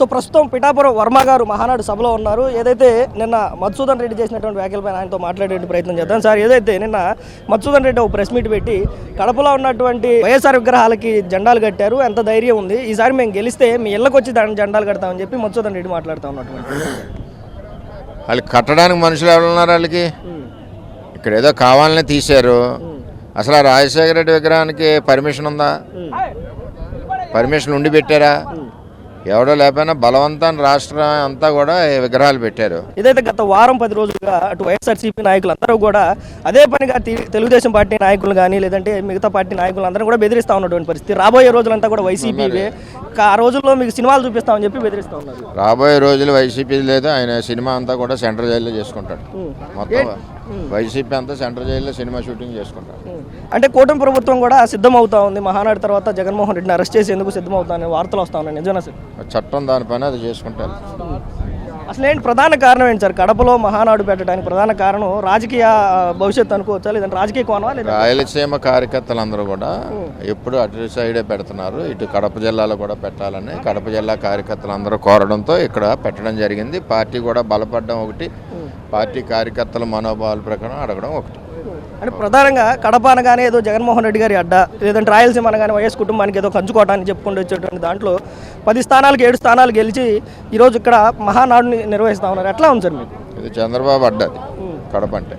So ప్రస్తుతం పిఠాపురం వర్మ గారు మహానాడు సభలో ఉన్నారు. ఏదైతే నిన్న మధుసూదన్ రెడ్డి చేసినటువంటి వ్యాఖ్యలపై ఆయనతో మాట్లాడే ప్రయత్నం చేద్దాం. సార్ ఏదైతే నిన్న మధుసూదన్ రెడ్డి ఒక ప్రెస్ మీట్ పెట్టి కడపలో ఉన్నటువంటి వైఎస్ఆర్ విగ్రహాలకి జెండాలు కట్టారు ఎంత ధైర్యం ఉంది? ఈసారి మేము గెలిస్తే మీ ఇళ్ళకి వచ్చి దాని జెండాలు కడతామని చెప్పి మధుసూదన్ రెడ్డి మాట్లాడుతూ ఉన్నటువంటి వాళ్ళు కట్టడానికి మనుషులు ఎవరు ఉన్నారు వాళ్ళకి? ఇక్కడ ఏదో కావాలనే తీశారు. అసలు ఆ రాజశేఖర రెడ్డి విగ్రహానికి పర్మిషన్ ఉందా? పర్మిషన్ ఉండి పెట్టారా? ఎవడో లేకపోయినా బలవంతాన్ని రాష్ట్రం అంతా కూడా విగ్రహాలు పెట్టారు. ఏదైతే గత వారం పది రోజులుగా అటు వైఎస్ఆర్సీపీ నాయకులందరూ కూడా అదే పనిగా తెలుగుదేశం పార్టీ నాయకులు కానీ లేదంటే మిగతా పార్టీ నాయకులు అందరూ కూడా బెదిరిస్తా ఉన్నటువంటి పరిస్థితి. రాబోయే రోజులంతా కూడా వైసీపీ ఆ రోజుల్లో మీకు సినిమాలు చూపిస్తామని చెప్పి బెదిరిస్తా ఉన్నారు. రాబోయే రోజులు వైసీపీ లేదు ఆయన సినిమా అంతా కూడా సెంట్రల్ జైల్లో చేసుకుంటాడు. మొత్తం వైసీపీ అంతా సెంట్రల్ జైల్లో సినిమా షూటింగ్ చేసుకుంటాడు అంటే కూటమి ప్రభుత్వం కూడా సిద్ధమవుతా ఉంది. మహానాడు తర్వాత జగన్మోహన్ రెడ్డిని అరెస్ట్ చేసేందుకు సిద్ధమవుతానని వార్తలు వస్తా ఉన్నాయి. నిజమేనా సార్? చట్టం దానిపైన అది చేసుకుంటారు. అసలు ఏంటి ప్రధాన కారణం ఏంటి సార్? కడపలో మహానాడు పెట్టడానికి ప్రధాన కారణం రాజకీయ భవిష్యత్తు అనుకోవచ్చా? లేదంటే రాజకీయ కోణమా లేదా రాయలసీమ కార్యకర్తలందరూ కూడా ఎప్పుడు అటు సైడే పెడుతున్నారు. ఇటు కడప జిల్లాలో కూడా పెట్టాలని కడప జిల్లా కార్యకర్తలందరూ కోరడంతో ఇక్కడ పెట్టడం జరిగింది. పార్టీ కూడా బలపడడం ఒకటి. పార్టీ కార్యకర్తల మనోభావాల ప్రకారం అడగడం ఒకటి. అంటే ప్రధానంగా కడప అనగానే ఏదో జగన్మోహన్ రెడ్డి గారి అడ్డ లేదంటే రాయలసీమ అనగానే వైఎస్ కుటుంబానికి ఏదో కంచుకోవటానికి చెప్పుకుంటూ వచ్చేటువంటి దాంట్లో పది స్థానాలకు ఏడు స్థానాలు గెలిచి ఈరోజు ఇక్కడ మహానాడుని నిర్వహిస్తా ఉన్నారు. ఎట్లా ఉంది సార్ మీకు? ఇది చంద్రబాబు అడ్డది కడప అంటే.